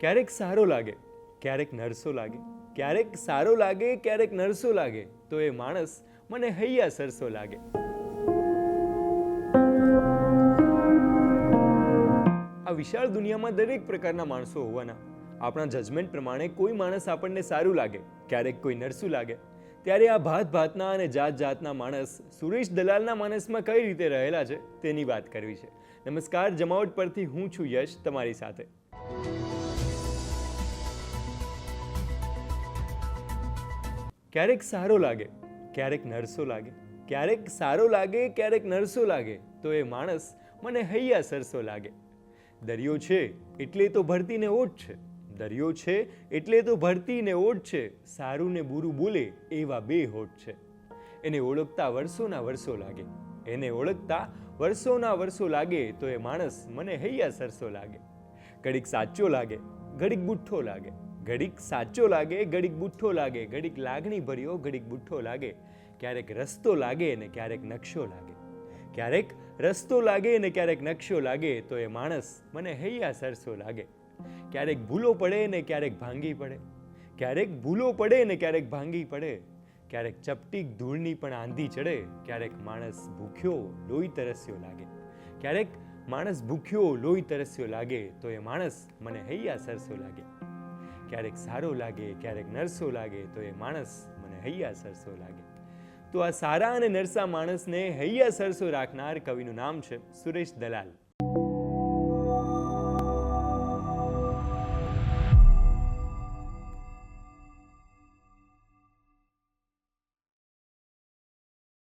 ક્યારેક સારો લાગે, ક્યારેક નરસો લાગે. ક્યારેક સારો લાગે, ક્યારેક નરસો લાગે. તો એ માણસ મને હૈયા સરસો લાગે. આ વિશાળ દુનિયામાં દરેક પ્રકારના માણસો હોવાના. આપણા જજમેન્ટ પ્રમાણે કોઈ માણસ આપણને સારું લાગે, ક્યારેક કોઈ નરસું લાગે. ત્યારે આ ભાત ભાતના અને જાત જાતના માણસ સુરેશ દલાલના માણસમાં કઈ રીતે રહેલા છે તેની વાત કરવી છે. નમસ્કાર, જમાવટ પરથી હું છું યશ, તમારી સાથે. ક્યારેક સારો લાગે, ક્યારેક નરસો લાગે. ક્યારેક સારો લાગે, ક્યારેક નરસો લાગે. તો એ માણસ મને હૈયા સરસો લાગે. દરિયો છે એટલે તો ભરતીને ઓટ છે. દરિયો છે એટલે તો ભરતીને ઓટ છે. સારું ને બુરું બોલે એવા બે હોઠ છે. એને ઓળખતા વર્ષોના વર્ષો લાગે. એને ઓળખતા વર્ષોના વર્ષો લાગે તો એ માણસ મને હૈયા સરસો લાગે. ઘડીક સાચો લાગે, ઘડીક બુઠ્ઠો લાગે. ઘડીક સાચો લાગે, ઘડીક બુઠ્ઠો લાગે, ઘડીક લાગણી ભર્યો, ઘડીક બુઠ્ઠો લાગે. ક્યારેક રસ્તો લાગે ને ક્યારેક નકશો લાગે. ક્યારેક રસ્તો લાગે ને ક્યારેક નકશો લાગે તો એ માણસ મને હૈયા સરસો લાગે. ક્યારેક ભૂલો પડે ને ક્યારેક ભાંગી પડે. ક્યારેક ભૂલો પડે ને ક્યારેક ભાંગી પડે. ક્યારેક ચપટીક ધૂળની પણ આંધી ચડે. ક્યારેક માણસ ભૂખ્યો, લોહી તરસ્યો લાગે. ક્યારેક માણસ ભૂખ્યો, લોહી તરસ્યો લાગે તો એ માણસ મને હૈયા સરસો લાગે. ક્યારેક સારો લાગે, ક્યારેક નરસો લાગે, તો એ માણસ મને હૈયા સરસો લાગે. તો આ સારા અને નરસા માણસને હૈયા સરસો રાખનાર કવિનું નામ છે સુરેશ દલાલ.